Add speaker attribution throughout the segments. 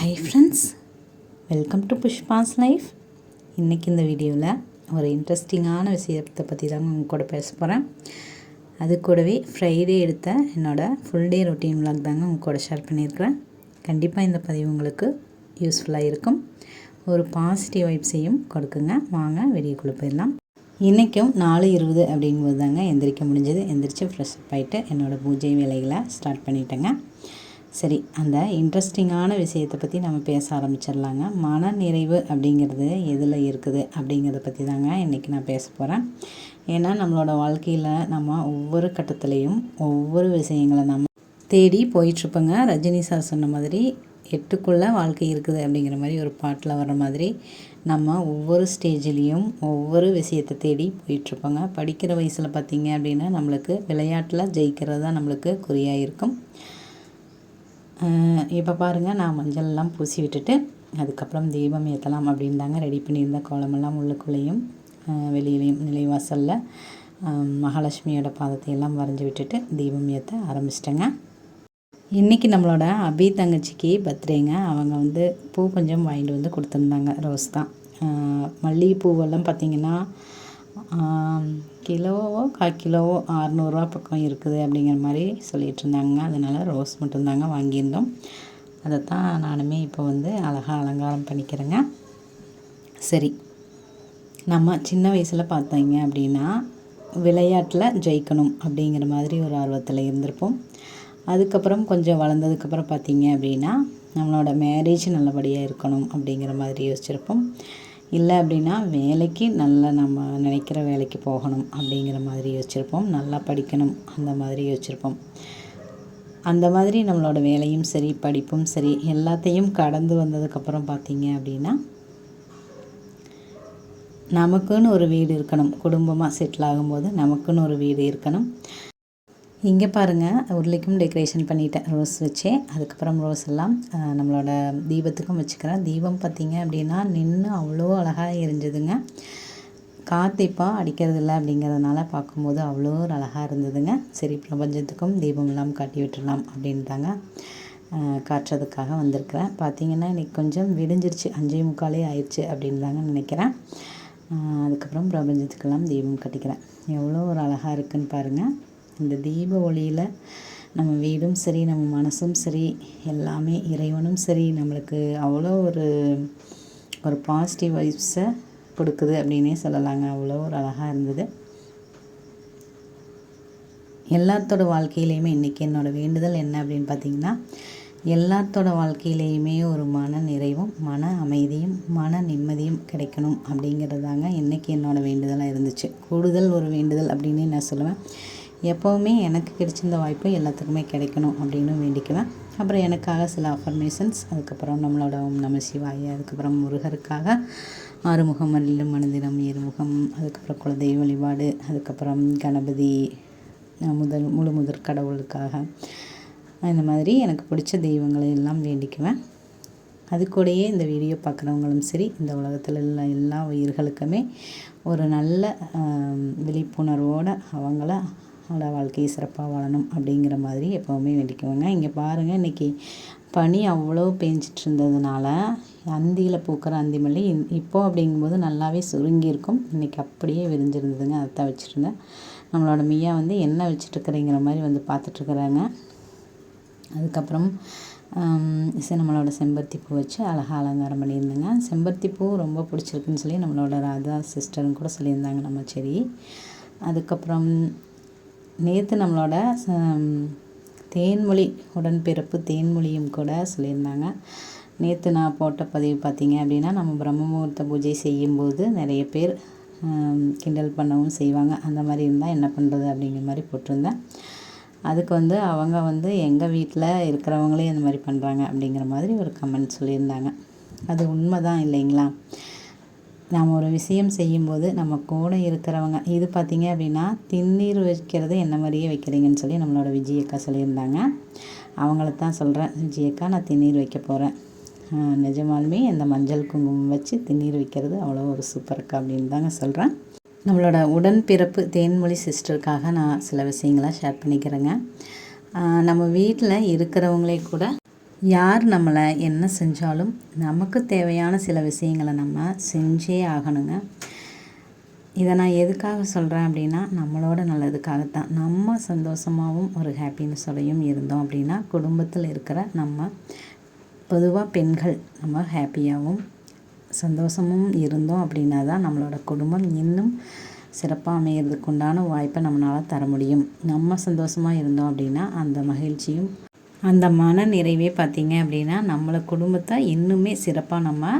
Speaker 1: Hi friends welcome to Pushpa's life இன்றைக்கி இந்த வீடியோவில் ஒரு இன்ட்ரெஸ்டிங்கான விஷயத்தை பற்றி தான் உங்க கூட பேச போகிறேன் அது கூடவே ஃப்ரைடே எடுத்த என்னோடய ஃபுல் டே ரொட்டீன் விளாக் தாங்க உங்க கூட ஷேர் பண்ணியிருக்கிறேன். கண்டிப்பாக இந்த பதிவு உங்களுக்கு யூஸ்ஃபுல்லாக இருக்கும். ஒரு பாசிட்டிவ் வைப்ஸையும் கொடுக்குங்க. வாங்க வெளியேக்குள்ளே போயிடலாம். இன்றைக்கும் நாலு இருபது அப்படிங்கும்போது தாங்க எந்திரிக்க முடிஞ்சது. எந்திரிச்சு ஃப்ரெஷ் அப் ஆகிட்டு என்னோடய பூஜை வேலைகளை ஸ்டார்ட் பண்ணிட்டேங்க. சரி அந்த இன்ட்ரெஸ்டிங்கான விஷயத்தை பற்றி நம்ம பேச ஆரம்பிச்சிடலாங்க. மன நிறைவு அப்படிங்கிறது எதில் இருக்குது அப்படிங்கிறத பற்றி தாங்க இன்றைக்கி நான் பேச போகிறேன் ஏன்னா நம்மளோட வாழ்க்கையில் நம்ம ஒவ்வொரு கட்டத்துலேயும் ஒவ்வொரு விஷயங்களை நம்ம தேடி போயிட்டுருப்போங்க. ரஜினி சார் சொன்ன மாதிரி எட்டுக்குள்ளே வாழ்க்கை இருக்குது அப்படிங்கிற மாதிரி ஒரு பாட்டில் வர்ற மாதிரி நம்ம ஒவ்வொரு ஸ்டேஜ்லேயும் ஒவ்வொரு விஷயத்தை தேடி போயிட்டுருப்போங்க. படிக்கிற வயசில் பார்த்திங்க அப்படின்னா நம்மளுக்கு விளையாட்டில் ஜெயிக்கிறது தான் நம்மளுக்கு குறியாக இருக்கும். இப்போ பாருங்கள் நான் மஞ்சள்லாம் பூசி விட்டுட்டு அதுக்கப்புறம் தீபம் ஏற்றலாம் அப்படின்னு தாங்க ரெடி பண்ணியிருந்த கோலமெல்லாம் உள்ளுக்குள்ளேயும் வெளியிலையும் நிலைவாசலில் மகாலட்சுமியோட பாதத்தை எல்லாம் வரைஞ்சி விட்டுட்டு தீபம் ஏற்ற ஆரம்பிச்சிட்டேங்க. இன்றைக்கி நம்மளோட அபி தங்கச்சிக்கு பர்த்டேங்க. அவங்க வந்து பூ கொஞ்சம் வாங்கிட்டு வந்து கொடுத்துருந்தாங்க ரோஸ் தான். மல்லிகைப்பூவெல்லாம் பார்த்திங்கன்னா கிலோவோ கால் கிலோவோ அறநூறுவா பக்கம் இருக்குது அப்படிங்கிற மாதிரி சொல்லிகிட்டு இருந்தாங்க அதனால் ரோஸ் மட்டும்தாங்க வாங்கியிருந்தோம். அதைத்தான் நானுமே இப்போ வந்து அழகாக அலங்காரம் பண்ணிக்கிறேங்க. சரி நம்ம சின்ன வயசில் பார்த்தீங்க அப்படின்னா விளையாட்டில் ஜெயிக்கணும் அப்படிங்கிற மாதிரி ஒரு ஆர்வத்தில் இருந்திருப்போம். அதுக்கப்புறம் கொஞ்சம் வளர்ந்ததுக்கப்புறம் பார்த்தீங்க அப்படின்னா நம்மளோட மேரேஜ் நல்லபடியாக இருக்கணும் அப்படிங்கிற மாதிரி யோசிச்சிருப்போம். இல்லை அப்படின்னா வேலைக்கு நல்லா நம்ம நினைக்கிற வேலைக்கு போகணும் அப்படிங்கிற மாதிரி யோசிச்சிருப்போம். நல்லா படிக்கணும் அந்த மாதிரி யோசிச்சிருப்போம். அந்த மாதிரி நம்மளோட வேலையும் சரி படிப்பும் சரி எல்லாத்தையும் கடந்து வந்ததுக்கப்புறம் பார்த்தீங்க அப்படின்னா நமக்குன்னு ஒரு வீடு இருக்கணும். குடும்பமாக செட்டில் ஆகும்போது நமக்குன்னு ஒரு வீடு இருக்கணும். இங்கே பாருங்கள் உருளைக்கும் டெக்கரேஷன் பண்ணிட்டேன். ரோஸ் வச்சே அதுக்கப்புறம் ரோஸ் எல்லாம் நம்மளோட தீபத்துக்கும் வச்சுக்கிறேன். தீபம் பார்த்திங்க அப்படின்னா நின்று அவ்வளோ அழகாக எரிஞ்சுதுங்க. காற்று இப்போ அடிக்கிறதில்ல அப்படிங்கிறதுனால பார்க்கும்போது அவ்வளோ ஒரு அழகாக இருந்ததுங்க. சரி பிரபஞ்சத்துக்கும் தீபம் எல்லாம் காட்டி விட்டுடலாம் அப்படின்ட்டாங்க காட்டுறதுக்காக வந்திருக்கிறேன். பார்த்தீங்கன்னா இன்றைக்கி கொஞ்சம் விடிஞ்சிருச்சு. அஞ்சே முக்காலே ஆயிடுச்சு அப்படின்தாங்க நினைக்கிறேன். அதுக்கப்புறம் பிரபஞ்சத்துக்கெல்லாம் தீபம் கட்டிக்கிறேன். எவ்வளோ ஒரு அழகாக இருக்குன்னு பாருங்கள் இந்த தீப ஒளியில் நம்ம வீடும் சரி நம்ம மனசும் சரி எல்லாமே இறைவனும் சரி நம்மளுக்கு அவ்வளோ ஒரு ஒரு பாசிட்டிவ் வைப்ஸை கொடுக்குது அப்படின்னே சொல்லலாங்க. அவ்வளோ ஒரு அழகாக இருந்தது. எல்லாத்தோட வாழ்க்கையிலையுமே இன்றைக்கி என்னோடய வேண்டுதல் என்ன அப்படின்னு பார்த்தீங்கன்னா எல்லாத்தோட வாழ்க்கையிலையுமே ஒரு மன நிறைவும் மன அமைதியும் மன நிம்மதியும் கிடைக்கணும் அப்படிங்கிறது தாங்க இன்றைக்கி என்னோடய வேண்டுதலாக இருந்துச்சு. கூடுதல் ஒரு வேண்டுதல் அப்படின்னு நான் சொல்லுவேன். எப்போவுமே எனக்கு கிடைச்சிருந்த வாய்ப்பு எல்லாத்துக்குமே கிடைக்கணும் அப்படின்னு வேண்டிக்குவேன் அப்புறம் எனக்காக சில அஃபர்மேஷன்ஸ் அதுக்கப்புறம் நம்மளோட ஓம் நம சிவாய அதுக்கப்புறம் முருகருக்காக ஆறுமுகம் மல்லிலும் மனதினம் ஏறுமுகம் அதுக்கப்புறம் குலதெய்வ வழிபாடு அதுக்கப்புறம் கணபதி முதல் முழு முதற் கடவுளுக்காக. இந்த மாதிரி எனக்கு பிடிச்ச தெய்வங்களை எல்லாம் வேண்டிக்குவேன். அது கூடயே இந்த வீடியோ பார்க்குறவங்களும் சரி இந்த உலகத்தில் உள்ள எல்லா உயிர்களுக்குமே ஒரு நல்ல விழிப்புணர்வோடு அவங்கள அவங்களோட வாழ்க்கையை சிறப்பாக வாழணும் அப்படிங்கிற மாதிரி எப்போவுமே வேண்டிக்குவாங்க. இங்கே பாருங்கள் இன்றைக்கி பனி அவ்வளோ பேஞ்சிட்டு இருந்ததுனால அந்தியில் பூக்கிற அந்தி மல்லி இன்- இப்போ அப்படிங்கும்போது நல்லாவே சுருங்கி இருக்கும் இன்றைக்கி அப்படியே விரிஞ்சிருந்ததுங்க. அதை தான் வச்சுருந்தேன். நம்மளோட மியா வந்து என்ன வச்சுட்டுருக்குறீங்கிற மாதிரி வந்து பார்த்துட்ருக்குறாங்க. அதுக்கப்புறம் சரி நம்மளோட செம்பருத்தி பூ வச்சு அழகாக அலங்காரம் பண்ணியிருந்தேங்க. செம்பருத்தி பூ ரொம்ப பிடிச்சிருக்குன்னு சொல்லி நம்மளோட ராதா சிஸ்டரும் கூட சொல்லியிருந்தாங்க. நம்ம செடி. அதுக்கப்புறம் நேற்று நம்மளோட தேன்மொழி உடன்பிறப்பு தேன்மொழியும் கூட சொல்லியிருந்தாங்க. நேற்று நான் போட்ட பதிவு பார்த்தீங்க அப்படின்னா நம்ம பிரம்ம முகூர்த்த பூஜை செய்யும்போது நிறைய பேர் கிண்டல் பண்ணவும் செய்வாங்க. அந்த மாதிரி இருந்தால் என்ன பண்ணுறது அப்படிங்கிற மாதிரி போட்டிருந்தேன். அதுக்கு வந்து அவங்க வந்து எங்கள் வீட்டில் இருக்கிறவங்களே இந்த மாதிரி பண்ணுறாங்க அப்படிங்கிற மாதிரி ஒரு கமெண்ட் சொல்லியிருந்தாங்க. அது உண்மை தான் இல்லைங்களா? நாம் ஒரு விஷயம் செய்யும்போது நம்ம கூட இருக்கிறவங்க இது பார்த்திங்க அப்படின்னா திண்ணீர் வைக்கிறது என்ன மாதிரியே வைக்கிறீங்கன்னு சொல்லி நம்மளோட விஜயக்கா சொல்லியிருந்தாங்க. அவங்கள தான் சொல்கிறேன் விஜயக்கா நான் திண்ணீர் வைக்க போகிறேன் நிஜமாலுமே இந்த மஞ்சள் குங்குமம் வச்சு திண்ணீர் வைக்கிறது அவ்வளோ ஒரு சூப்பர்க்கா அப்படின்னு தாங்க சொல்கிறேன் நம்மளோட உடன்பிறப்பு தேன்மொழி சிஸ்டருக்காக நான் சில விஷயங்களை ஷேர் பண்ணிக்கிறேங்க. நம்ம வீட்டில் இருக்கிறவங்களே கூட யார் நம்மளை என்ன செஞ்சாலும் நமக்கு தேவையான சில விஷயங்களை நம்ம செஞ்சே ஆகணுங்க. இதை நான் எதுக்காக சொல்கிறேன் அப்படின்னா நம்மளோட நல்லதுக்காகத்தான். நம்ம சந்தோஷமாகவும் ஒரு ஹாப்பினஸோடையும் இருந்தோம் அப்படின்னா குடும்பத்தில் இருக்கிற நம்ம பொதுவாக பெண்கள் நம்ம ஹாப்பியாகவும் சந்தோஷமும் இருந்தோம் அப்படின்னா தான் நம்மளோட குடும்பம் இன்னும் சிறப்பாக அமையிறதுக்கு உண்டான வாய்ப்பை நம்மளால் தர முடியும். நம்ம சந்தோஷமாக இருந்தோம் அப்படின்னா அந்த மகிழ்ச்சியும் அந்த மன நிறைவே பார்த்திங்க அப்படின்னா நம்மளை குடும்பத்தை இன்னுமே சிறப்பாக நம்ம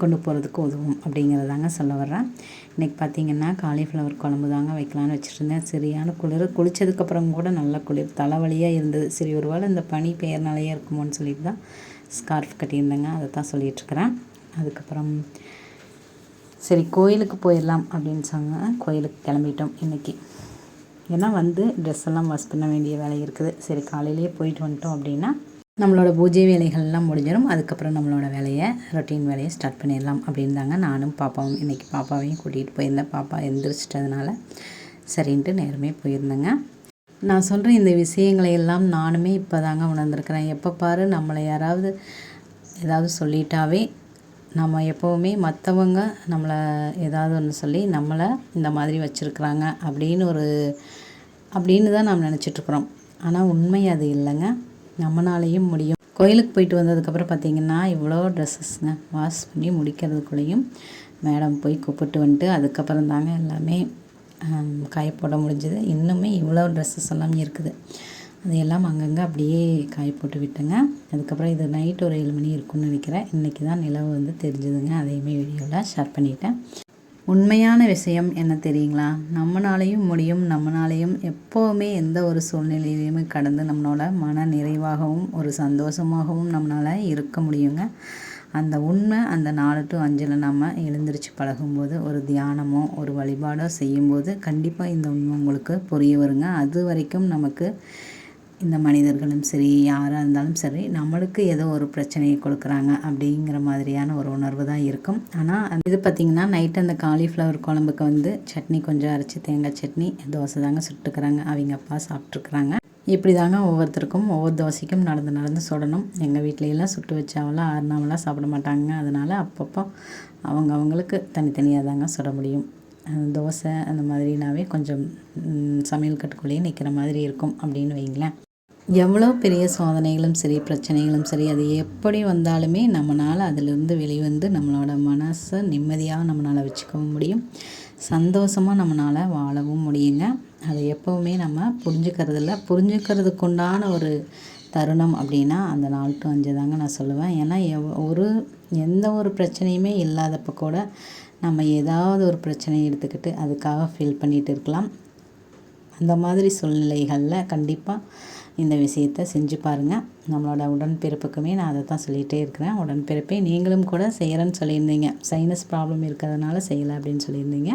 Speaker 1: கொண்டு போகிறதுக்கு உதவும் அப்படிங்கிறதாங்க சொல்ல வர்றேன். இன்றைக்கி பார்த்திங்கன்னா காலிஃப்ளவர் குழம்பு தாங்க வைக்கலான்னு வச்சுருந்தேன் சரியான குளிர். குளித்ததுக்கப்புறம் கூட நல்ல குளிர். தலைவலியாக இருந்தது. சரி ஒரு வேளை இந்த பனி பெயர்னாலேயே இருக்குமோன்னு சொல்லிட்டு தான் ஸ்கார்ஃப் கட்டியிருந்தேங்க. அதை தான் சொல்லிகிட்ருக்குறேன் அதுக்கப்புறம் சரி கோயிலுக்கு போயிடலாம் அப்படின்னு சொன்னால் கோயிலுக்கு கிளம்பிட்டோம் இன்றைக்கி ஏன்னா வந்து ட்ரெஸ் எல்லாம் வாஷ் பண்ண வேண்டிய வேலை இருக்குது. சரி காலையிலேயே போயிட்டு வந்துட்டோம் அப்படின்னா நம்மளோட பூஜை வேலைகள்லாம் முடிஞ்சிடும் அதுக்கப்புறம் நம்மளோட வேலையை ரொட்டீன் வேலையை ஸ்டார்ட் பண்ணிடலாம் அப்படின்னு தாங்க நானும் பாப்பாவும் இன்றைக்கி பாப்பாவையும் கூட்டிகிட்டு போயிருந்தேன். பாப்பா எந்திரிச்சிட்டதுனால சரின்ட்டு நேரமே போயிருந்தேங்க. நான் சொல்கிற இந்த விஷயங்களை எல்லாம் நானுமே இப்போ தாங்க உணர்ந்துருக்கிறேன். எப்போ பாரு நம்மளை யாராவது ஏதாவது சொல்லிட்டாவே நம்ம எப்போவுமே மற்றவங்க நம்மளை ஏதாவது ஒன்று சொல்லி நம்மளை இந்த மாதிரி வச்சுருக்குறாங்க அப்படின்னு ஒரு அப்படின்னு தான் நாம் நினச்சிட்ருக்குறோம் ஆனால் உண்மை அது இல்லைங்க. நம்மளாலேயும் முடியும். கோயிலுக்கு போயிட்டு வந்ததுக்கப்புறம் பார்த்திங்கன்னா இவ்வளோ ட்ரெஸ்ஸஸ்ங்க வாஷ் பண்ணி முடிக்கிறதுக்குள்ளேயும் மேடம் போய் கூப்பிட்டு வந்துட்டு அதுக்கப்புறம் தாங்க எல்லாமே காயப்போட முடிஞ்சது. இன்னுமே இவ்வளோ ட்ரெஸ்ஸஸ் எல்லாம் இருக்குது. அதையெல்லாம் அங்கங்கே அப்படியே காய போட்டு விட்டேங்க. அதுக்கப்புறம் இது நைட் ஒரு ஏழு மணி இருக்கும்னு நினைக்கிறேன். இன்றைக்கி தான் நிலவு வந்து தெரிஞ்சதுங்க. அதையுமே வீடியோவில் ஷேர் பண்ணிட்டேன். உண்மையான விஷயம் என்ன தெரியுங்களா? நம்மளாலையும் முடியும். நம்மளாலையும் எப்போவுமே எந்த ஒரு சூழ்நிலையிலையுமே கடந்து நம்மளோட மன நிறைவாகவும் ஒரு சந்தோஷமாகவும் நம்மளால் இருக்க முடியுங்க. அந்த உண்மை அந்த நாலு டு அஞ்சில் நம்ம எழுந்திரிச்சு பழகும்போது ஒரு தியானமோ ஒரு வழிபாடோ செய்யும்போது கண்டிப்பாக இந்த உண்மை உங்களுக்கு புரிய வருங்க. அது வரைக்கும் நமக்கு இந்த மனிதர்களும் சரி யாராக இருந்தாலும் சரி நம்மளுக்கு ஏதோ ஒரு பிரச்சனையை கொடுக்குறாங்க அப்படிங்கிற மாதிரியான ஒரு உணர்வு தான் இருக்கும். ஆனால் இது பார்த்திங்கன்னா நைட்டு அந்த காலிஃப்ளவர் குழம்புக்கு வந்து சட்னி கொஞ்சம் அரைச்சி தேங்காய் சட்னி தோசை தாங்க சுட்டுக்கிறாங்க. அவங்க அப்பா சாப்பிட்ருக்குறாங்க இப்படி தாங்க ஒவ்வொருத்தருக்கும் ஒவ்வொரு தோசைக்கும் நடந்து நடந்து சுடணும். எங்கள் வீட்லையெல்லாம் சுட்டு வச்சாவெல்லாம் ஆறுனாவெல்லாம் சாப்பிட மாட்டாங்க. அதனால் அப்பப்போ அவங்க அவங்களுக்கு தனித்தனியாக தாங்க சுட முடியும். தோசை அந்த மாதிரினாவே கொஞ்சம் சமையல் கட்டுக்குள்ளேயே நிற்கிற மாதிரி இருக்கும் அப்படின்னு வைங்களேன். எவ்வளோ பெரிய சோதனைகளும் சரி பிரச்சனைகளும் சரி அது எப்படி வந்தாலுமே நம்மளால் அதிலிருந்து வெளிவந்து நம்மளோட மனசை நிம்மதியாக நம்மளால் வச்சுக்கவும் முடியும். சந்தோஷமாக நம்மளால் வாழவும் முடியுங்க. அதை எப்போவுமே நம்ம புரிஞ்சுக்கிறதில்ல. புரிஞ்சுக்கிறதுக்குண்டான ஒரு தருணம் அப்படின்னா அந்த நாலு டு அஞ்சு தாங்க நான் சொல்லுவேன். ஏன்னா எவ் ஒரு எந்த ஒரு பிரச்சனையுமே இல்லாதப்போ கூட நம்ம ஏதாவது ஒரு பிரச்சனையை எடுத்துக்கிட்டு அதுக்காக ஃபீல் பண்ணிகிட்டு இருக்கலாம். அந்த மாதிரி சூழ்நிலைகளில் கண்டிப்பாக இந்த விஷயத்த செஞ்சு பாருங்கள் நம்மளோட உடன்பிறப்புக்குமே நான் அதை தான் சொல்லிகிட்டே இருக்கிறேன். உடன்பிறப்பே நீங்களும் கூட செய்கிறேன்னு சொல்லியிருந்தீங்க. சைனஸ் ப்ராப்ளம் இருக்கிறதுனால செய்யலை அப்படின்னு சொல்லியிருந்தீங்க.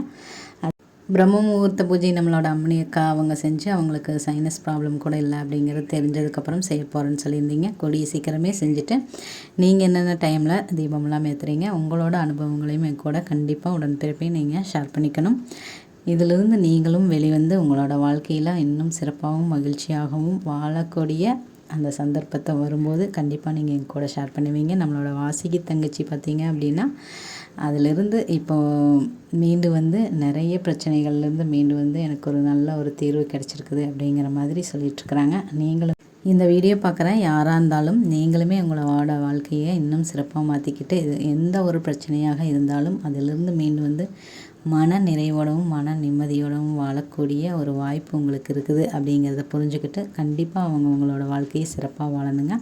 Speaker 1: பிரம்ம முகூர்த்த பூஜை நம்மளோட அம்மனி அக்கா அவங்க செஞ்சு அவங்களுக்கு சைனஸ் ப்ராப்ளம் கூட இல்லை அப்படிங்கிறது தெரிஞ்சதுக்கப்புறம் செய்ய போகிறேன்னு சொல்லியிருந்தீங்க. கொடியை சீக்கிரமே செஞ்சுட்டு நீங்கள் என்னென்ன டைமில் தீபம்லாம் ஏற்றுறீங்க உங்களோட அனுபவங்களையும் கூட கண்டிப்பாக உடன்பிறப்பையும் நீங்கள் ஷேர் பண்ணிக்கணும். இதிலிருந்து நீங்களும் வெளிவந்து உங்களோட வாழ்க்கையில் இன்னும் சிறப்பாகவும் மகிழ்ச்சியாகவும் வாழக்கூடிய அந்த சந்தர்ப்பத்தை வரும்போது கண்டிப்பாக நீங்கள் எங்கள் கூட ஷேர் பண்ணுவீங்க. நம்மளோட வாசிக்கு தங்கச்சி பார்த்தீங்க அப்படின்னா அதிலிருந்து இப்போ மீண்டு வந்து நிறைய பிரச்சனைகள்லேருந்து மீண்டு வந்து எனக்கு ஒரு நல்ல ஒரு தீர்வு கிடச்சிருக்குது அப்படிங்கிற மாதிரி சொல்லிகிட்ருக்குறாங்க நீங்களும் இந்த வீடியோ பார்க்குறேன் யாராக இருந்தாலும் நீங்களுமே உங்களோட வாழ்க்கையை இன்னும் சிறப்பாக மாற்றிக்கிட்டு இது எந்த ஒரு பிரச்சனையாக இருந்தாலும் அதிலிருந்து மீண்டு வந்து மன நிறைவோடவும் மன நிம்மதியோடவும் வாழக்கூடிய ஒரு வாய்ப்பு உங்களுக்கு இருக்குது அப்படிங்கிறத புரிஞ்சுக்கிட்டு கண்டிப்பாக அவங்க உங்களோட வாழ்க்கையை சிறப்பாக வாழணுங்க.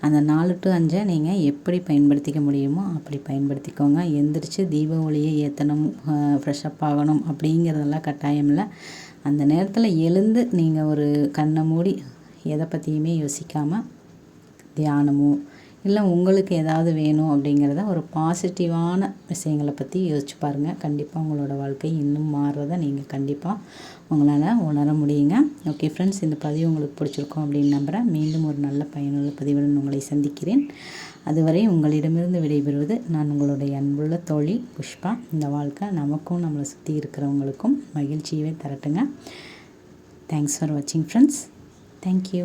Speaker 1: அந்த நாலு டு அஞ்சை நீங்கள் எப்படி பயன்படுத்திக்க முடியுமோ அப்படி பயன்படுத்திக்கோங்க. எந்திரிச்சு தீப ஒளியை ஏற்றணும் ஃப்ரெஷ்அப் ஆகணும் அப்படிங்கிறதெல்லாம் கட்டாயம் இல்லை. அந்த நேரத்தில் எழுந்து நீங்கள் ஒரு கண்ணை மூடி எதை பற்றியுமே யோசிக்காமல் தியானமோ இல்லை உங்களுக்கு ஏதாவது வேணும் அப்படிங்கிறத ஒரு பாசிட்டிவான விஷயங்களை பற்றி யோசிச்சு பாருங்கள் கண்டிப்பாக உங்களோட வாழ்க்கை இன்னும் மாறுறதை நீங்கள் கண்டிப்பாக உங்களால் உணர முடியுங்க. ஓகே ஃப்ரெண்ட்ஸ் இந்த பதிவு உங்களுக்கு பிடிச்சிருக்கோம் அப்படின்னு நம்புகிறேன் மீண்டும் ஒரு நல்ல பயனுள்ள பதிவுடன் உங்களை சந்திக்கிறேன். அதுவரை உங்களிடமிருந்து விடைபெறுவது நான் உங்களுடைய அன்புள்ள தோழி புஷ்பா. இந்த வாழ்க்கை நமக்கும் நம்மளை சுற்றி இருக்கிறவங்களுக்கும் மகிழ்ச்சியவே தரட்டுங்க. தேங்க்ஸ் ஃபார் வாட்சிங் ஃப்ரெண்ட்ஸ் தேங்க்யூ